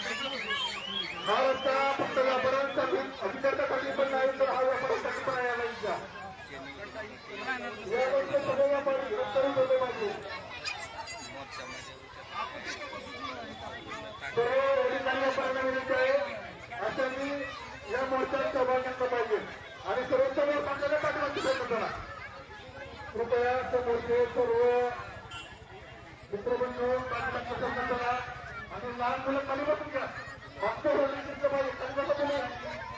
हा रस्ता फक्त पण नाही तर हा व्यापाऱ्यांसाठी पण आहे या या सगळे व्यापारी रस्त्यावर उभे पाहिजे सर्व अधिकारी व्यापाऱ्यांना विनंती आहे अशांनी या मोर्चात सहभाग घेतला पाहिजे आणि सर्व समोर पाठवायची प्रयत्न करा. कृपया समोरचे सर्व मित्रबंधू पाठिंबाचा आणि लहान मुलं खाली बसून घ्या. मागचं होल्डिंग घेतलं पाहिजे खाली बसा तुम्ही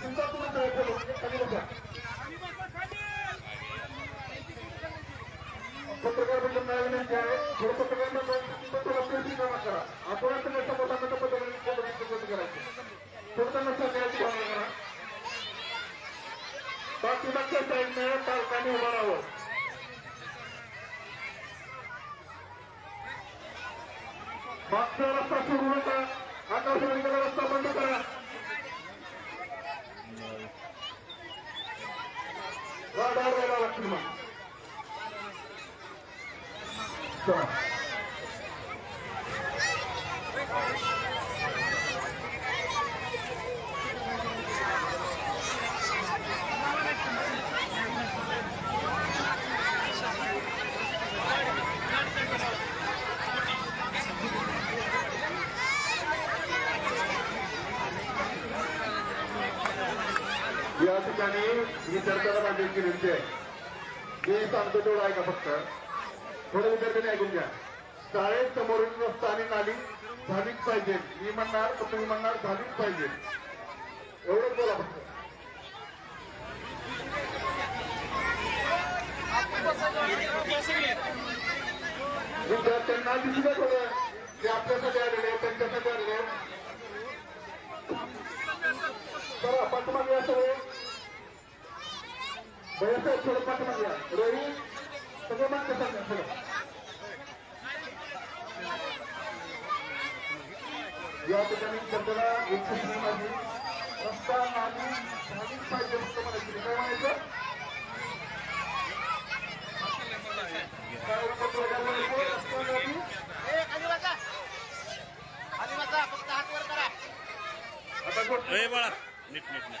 चिंता तुम्ही करायचं खाली बसा पत्रकार विनंती आहे? थोडं कामा करा. आपण तुम्ही समोर पत्रकार करायचं. थोडं भावना करा. पाठीमागच्या साईडने पालकांनी राहावं मागचा रस्ता सोडू नका आकाशवाणीकडे रस्ता बंद करा गाड्या राहायला लागतील मग या ठिकाणी विद्यार्थ्याला माझी विनंती आहे. मी सांगतो तेवढं ऐका फक्त. थोडं विद्यार्थ्यांनी ऐकून घ्या. शाळेत समोरील रस्ता आणि नाली झालीच पाहिजे. मी म्हणणार तर तुम्ही म्हणणार झालीच पाहिजे. एवढंच बोला फक्त. विद्यार्थ्यांना दिसलं थोडं. जे आपल्यासाठी आलेले आहेत आलेले चला पाठीमागे या सगळे भैयासाहेब थोडं पाठीमागे या रोहित सगळे मागचे सांगा थोडं या ठिकाणी जनतेला एक सूचना माझी रस्ता नाली झालीच पाहिजे फक्त म्हणायची? काय म्हणायचं? काय आता गोष्ट नीट नीट नीट.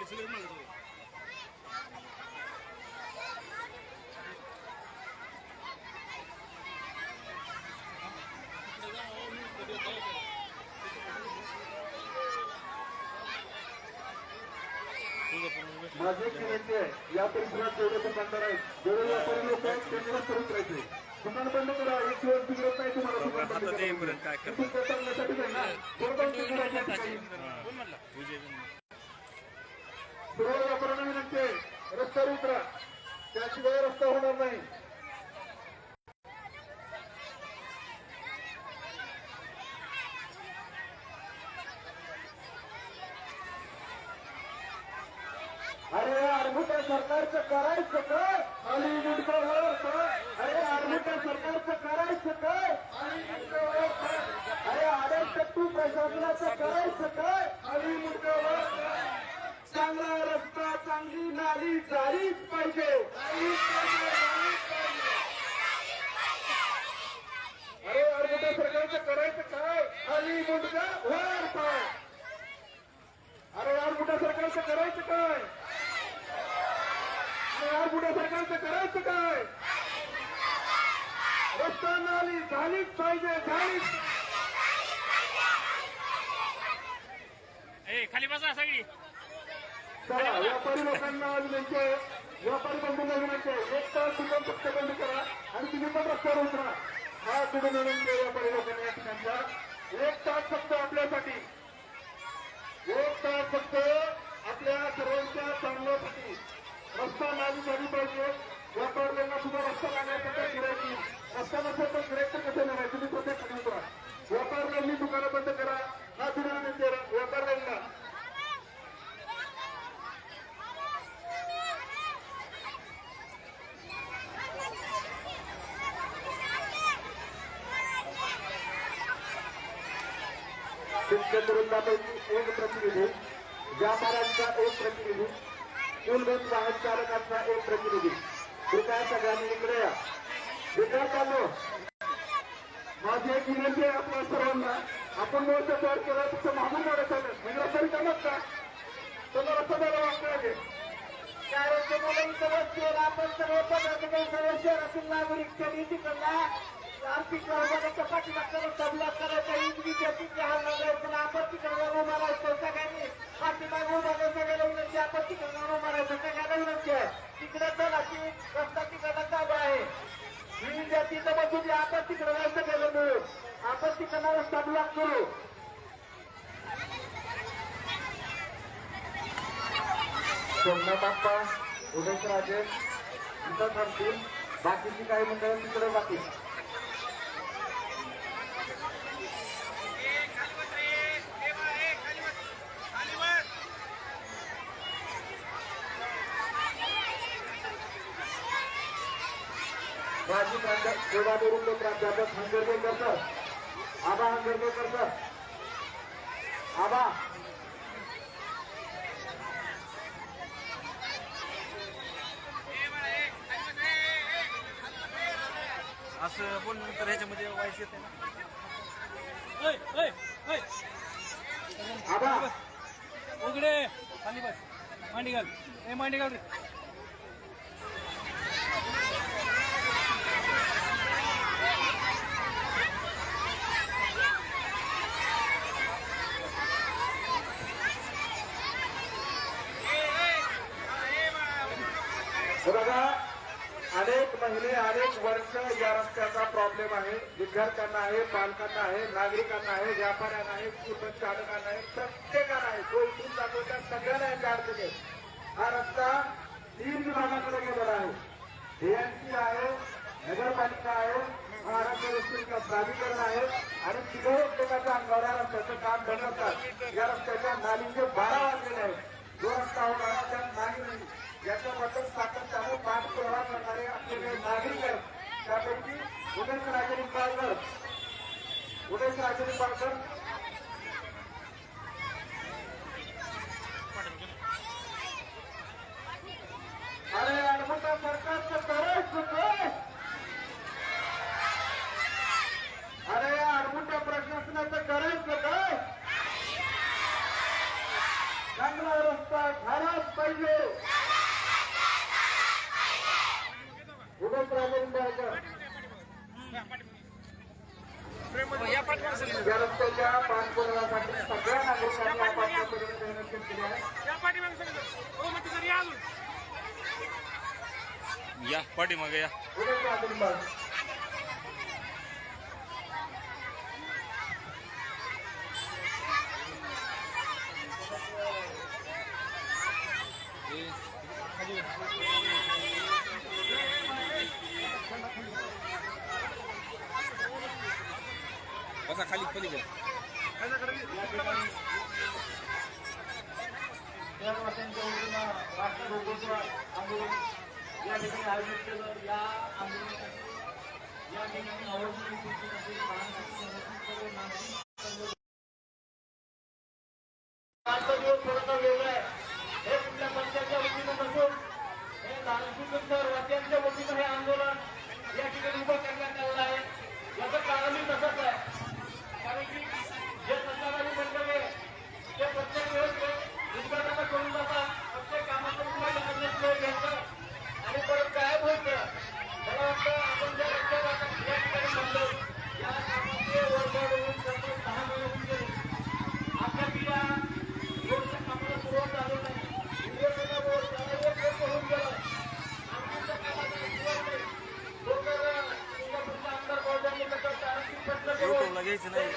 आपले सगळे उभं. माझी विनंती आहे या परिसरात जेवढे दुकानदार आहेत जेवढे व्यापारी लोक आहेत त्यांनी रस्ते उतरायचे दुकान बंद करा एक दिवस बिघडत नाही तुम्हाला दुकान बंद हातात येईपर्यंत काय करा. करणार? तुमच्या चालण्यासाठी आहे ना थोडं ते करायचं ठिकाणी. कोण म्हणला तुझे विनंती आहे. रस्त्यावर उतरा. त्याशिवाय रस्ता होणार नाही. अरे आरमुट्या सरकारचं करायचं काय? आणि मुंडकावर अरे आरमुट्या सरकारचं करायचं काय? आणि मुंडकावर काय अरे आडसट्टू प्रशासनाचं करायचं काय? आणि मुंडकावर चांगली नाली झालीच पाहिजे. अरे अरे मोठ्या सरकारचं करायचं काय? आणि मुंडका वर पाय. अरे यार मोठ्या सरकारचं करायचं काय? यार मोठ्या सरकारचं करायचं काय? रस्ता नाली झालीच पाहिजे झालीच ए खाली बसा सगळी. चला व्यापारी लोकांना विनंती आहे व्यापारी बंधूंना विनंती आहे एक तास दुकान फक्त बंद करा आणि तुम्ही पण रस्त्यावर उतरा. हा तुम्ही विनंती आहे व्यापारी लोकांना या ठिकाणच्या एक तास फक्त आपल्यासाठी. एक तास फक्त आपल्या सर्वांच्या चांगल्यासाठी. रस्ता लागू झाली पाहिजे. व्यापाऱ्यांना सुद्धा रस्ता लागण्यासाठी फिरायची. रस्ता नसेल तर फिरायचं कसं नाही तुम्ही प्रत्येक उतरा. व्यापाऱ्यांनी दुकानं बंद करा. हा तुम्ही विनंती व्यापाऱ्यांना शेतकऱ्यांपैकी एक प्रतिनिधी व्यापाऱ्यांचा एक प्रतिनिधी मूलभूत वाहन चालकांचा एक प्रतिनिधी. कृपया सगळ्यांनी इकडे या. विद्यार्थ्यांनो माझी एक विनंती आहे आपल्या सर्वांना. आपण मोर्चा तयार केला तसं मागून मोडत चालेल. म्हणजे तरी जमत का? तुम्हाला सगळ्याला वाटतं कारण शाळेचे मुलं इथं आपण सर्व पदाधिकारी सर्व शहरातील नागरिक त्यांनी तिकडला आर्थिक वर्गाच्या पाठीमागचा तबला करायचा इंग्लिश जातीचे हाल लागायचं आपत्ती करणार उभा राहायचं सगळ्यांनी पाठीमाग उभा राहायचं सगळ्याला विनंती. आपत्ती करणार उभा राहायचं सगळ्यांना विनंती आहे. तिकडे चला की रस्ता तिकडला चालू आहे. ही जातीचं बसू दे आपण तिकडे जायचं गेलं मिळून आपण तिकडला रस्ता ब्लॉक करू. सोमनाथ बाप्पा उदयश राजे इथं थांबतील. बाकीची काही मंडळ तिकडे बाकी माजी सेवानिवृत्त प्राध्यापक हंगरदेकर सर आबा हंगरदेकर सर आबा. असं बोललं तर ह्याच्यामध्ये वाईस येते ना. आबा. उघडे. खाली बस. मांडी घाल ए मांडी घाल रे हे बघा अनेक महिने अनेक वर्ष या रस्त्याचा प्रॉब्लेम आहे. विद्यार्थ्यांना आहे पालकांना आहे नागरिकांना आहे व्यापाऱ्यांना आहे कुटुंब चालकांना आहे प्रत्येकाला आहे. जो इथून जातो त्या सगळ्यांना याच्या अडचणी हा रस्ता तीन विभागाकडे गेलेला आहे. डीएमसी आहे नगरपालिका आहे महाराष्ट्र रस्ते प्राधिकरण आहे आणि तिघे एकमेकाच्या अंगावर या रस्त्याचं काम बनवतात. या रस्त्याच्या नालीचे बारा वाजलेले आहेत. जो रस्ता होता त्या नाली नाही. याच्याबद्दल सातत्यानं पाठपुरावा करणारे आपले नागरिक आहेत त्यापैकी उदयच राजे निंबाळकर. उदयच निंबाळकर अरे अडमुटा सरकारचं करायचं काय अरे या अडमुट्या प्रशासनाचं करायचं काय चांगला रस्ता झालाच पाहिजे उदयच राजे निंबाळकर या रस्त्याच्या पाठपुराव्यासाठी सगळ्या नागरिकांनी आपापल्या परीने केली आहे या पाठीमागे. या राजे खाली पलीकडे देशवासियांच्या वतीनं राष्ट्र रोगोत्सव आंदोलन या ठिकाणी आयोजित केलं या आंदोलनासाठी या ठिकाणी सर्व आजचा दिवस थोडासा वेगळा आहे हे कुठल्या पक्षाच्या वतीनं नसून हे दानशूर वाद्यांच्या वतीनं हे आंदोलन या ठिकाणी उभं करण्यात आलेलं आहे याचं कारणही तसंच आहे कारण की जे सत्ताधारी मंडळी आहे ते प्रत्येक वेळेस उद्घाटन करून जातात प्रत्येक कामाचं उद्घाटन वेळ घ्यायचं आणि परत गायब व्हायचं मला वाटतं आपण ज्या रस्त्यावर आता या ठिकाणी म्हणलो या कामाचे वर्गावर येऊन जवळपास दहा महिने होऊन गेले आता की या रोडच्या कामाला सुरुवात झाली नाही विवेकानंद रोड त्याला एक वर्ष होऊन गेलं आणखी त्या कामाला सुरुवात नाही तो तर सिंगापूरचा आमदार गौतम कसं आणखी प्रश्न करून युट्यूबला घ्यायचं नाही.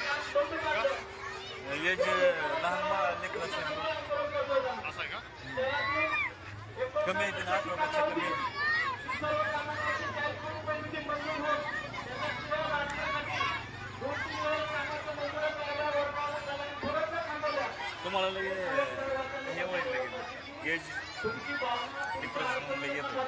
लहान लेकरं असं आहे का? कमी आहे ना अठरा पेक्षा कमी आहे. तुम्हाला हे वाईट लागेल. एज लगे येतो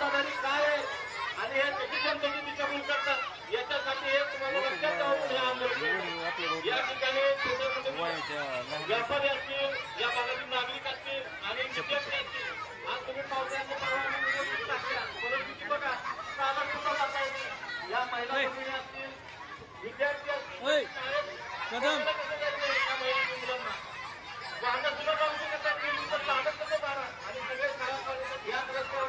सत्ताधारी काय आहे? आणि हे कशी जनतेची दिशाभूल करतात याच्यासाठी एक तुम्हाला लक्षात ठेवून हे आंदोलन या ठिकाणी व्यापारी असतील या भागातील नागरिक असतील आणि विद्यार्थी असतील. आज तुम्ही पावसाच्या निवडणूक टाकल्या परंतु बघा काला सुद्धा जाता येत. या महिला असतील विद्यार्थी असतील कदम. वाहनं सुद्धा जाऊ शकत नाही गेली तर लागत कसं जाणार आणि सगळे कॉलेज याच रस्त्यावर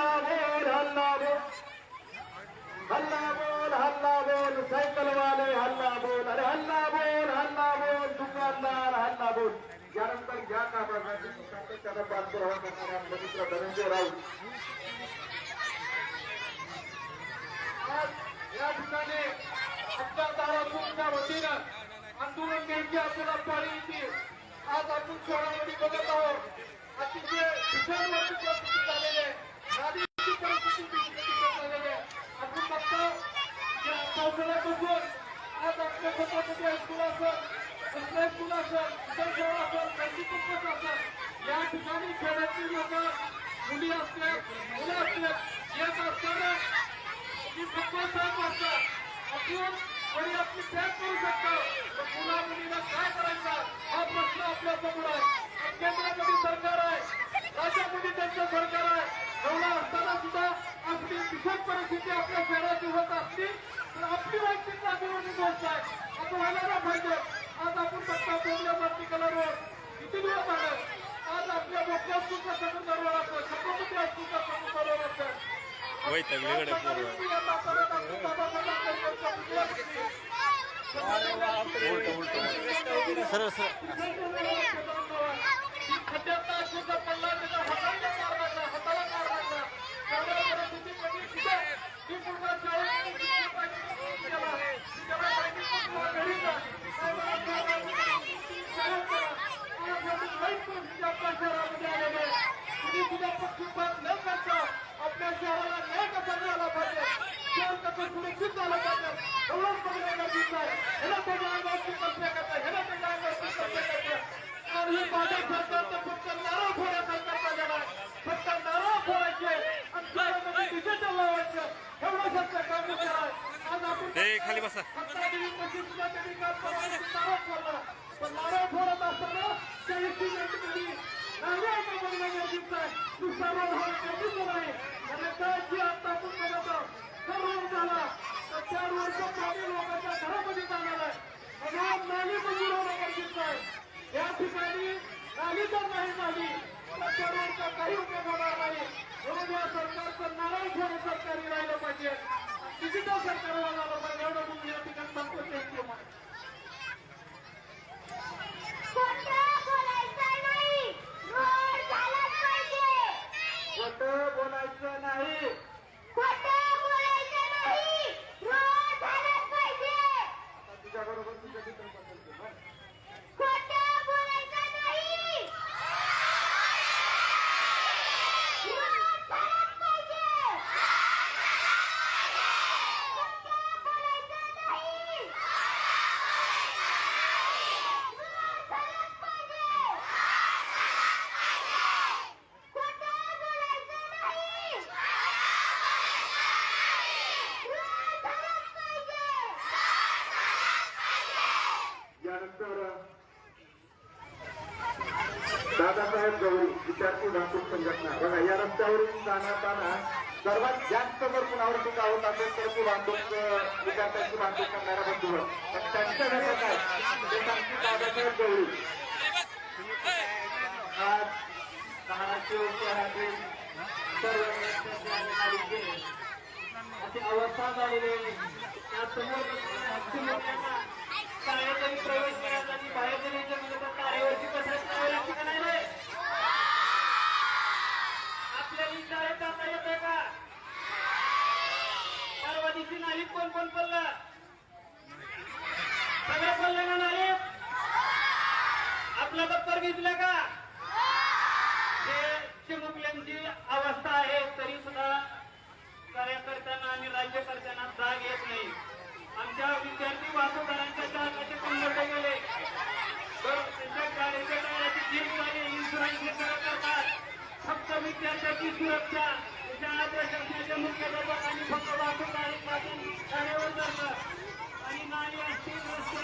हल्ला बोल हल्ला बोल हल्ला बोल हल्ला बोल सायकल वाले हल्ला बोल अरे हल्ला बोल हल्ला बोल दुकानदार हल्ला बोल यानंतर ज्या कामासाठी सातत्यानं पाठपुरावा करणारे आपले मित्र धनंजय राऊत. या ठिकाणी आमच्या दारातूनच्या वतीनं आंदोलन घ्यायची आपल्याला पाळी येते आज आपण शहरामध्ये बघत आहोत. अतिशय भीषणवरती परिस्थिती झालेली या आपल्या ठिकाणी लोक मुली असतात मुलं असतात येत असताना की फक्त असतात आपण कोणी आपली करू शकतो मुला मुलीला काय हा प्रश्न आपल्यासमोर आहे केंद्रामध्ये सरकार आहे. राज्यामध्ये त्यांचं सरकार आहे. एवढा असताना सुद्धा आपली भीषण परिस्थिती आपल्या शहराची होत असली तर आपली वैयक्तिक जागेवरची गोष्ट आहे. असं व्हायला पाहिजे. आज आपण बघता बोलल्या मार्टिकला रोड किती दिवस झालं? आज आपल्या मोठ्या स्कूलचा समोर रोड असतो. छत्रपती स्कूलचा समोर रोड असतो. वैतागलीकडे पोरं. सरळ सरळ आपल्या शहराला न्याय कसा मिळाला पाहिजे शहर कसं सुरक्षित झालं पाहिजे एवढंच बघणं गरजेचं आहे ह्याला त्याच्या अंगावरची कल्पना करता ह्याला त्याच्या अंगावरची कल्पना करता आणि हे माझ्या सरकारचं फक्त नारळ फोडायचं सरकार आहे फक्त नारळ फोडायचे आणि शहरामध्ये डिजिटल लावायचं एवढं सरकार काम आहे आज आपण ए, खाली बसा. सत्तादेवीपाशी सुद्धा त्यांनी काम करण्याचं नारळ फोडला पण नारळ फोडत असताना त्या व्यक्ती नारळ बघणं गरजेचं आहे दुसरा रोड हा गरजेचं नाही आणि काय जी आता आपण बघत आहोत तो ए खाली बसा. त्या रोडचं पाणी लोकांच्या घरामध्ये जाणार आहे नाली मंजूर होणं गरजेचं आहे या ठिकाणी नाली जर नाही झाली तर त्या रोडचा काही उपयोग होणार नाही म्हणून या सरकारचं नारळ सरकारी राहिलं पाहिजे डिजिटल सरकार व्हायला पाहिजे एवढं म्हणून या ठिकाणी सांगतो थँक्यू खोटं बोलायचं नाही रोड झालाच पाहिजे खोटं बोलायचं नाही खोटं बोलायचं नाही रोड झालाच पाहिजे तुझ्या बरोबर तुझ्या मित्राबद्दल बोल. खोटं बोलायचं नाही रोड झालाच पाहिजे खोटं बोलायचं नाही रोड झालाच पाहिजे खोटं बोलायचं नाही रोड झालाच पाहिजे यानंतर दादासाहेब गवळी विद्यार्थी वाहतूक संघटना बघा या रस्त्यावरून जाणताना सर्वात जास्त जर कुणावर असेल तर तू वाहतूक विद्यार्थ्यांची वाहतूक करणाऱ्या बंधूवर. पण त्यांच्या घरात काय? ते सांगतील दादासाहेब गवळी आज शहरातील सर्व अशी अवस्था झालेली त्यासमोर शाळेतही प्रवेश मिळाला आणि बाहेर जरी याच्या म्हणजे तारेवरची कसरत करावी लागते का? चारवादीची नाली कोण कोण पडलं? सगळं पडलं ना नाली? आपला गप्पर भिजला का? चिमुकल्यांची अवस्था आहे तरी सुद्धा कार्यकर्त्यांना आणि राज्यकर्त्यांना जाग येत नाही. आमच्या विद्यार्थी वाहतूकदारांच्या चालकाचे पंधर गेले त्यांच्या गाडीच्या टायराची झाली इन्शुरन्स करतात फक्त विद्यार्थ्याची सुरक्षा. शाळा प्रशासनाच्या मुख्याध्यापक आणि फक्त वाहतूक आणि शाळेवर जातात आणि नाली असतील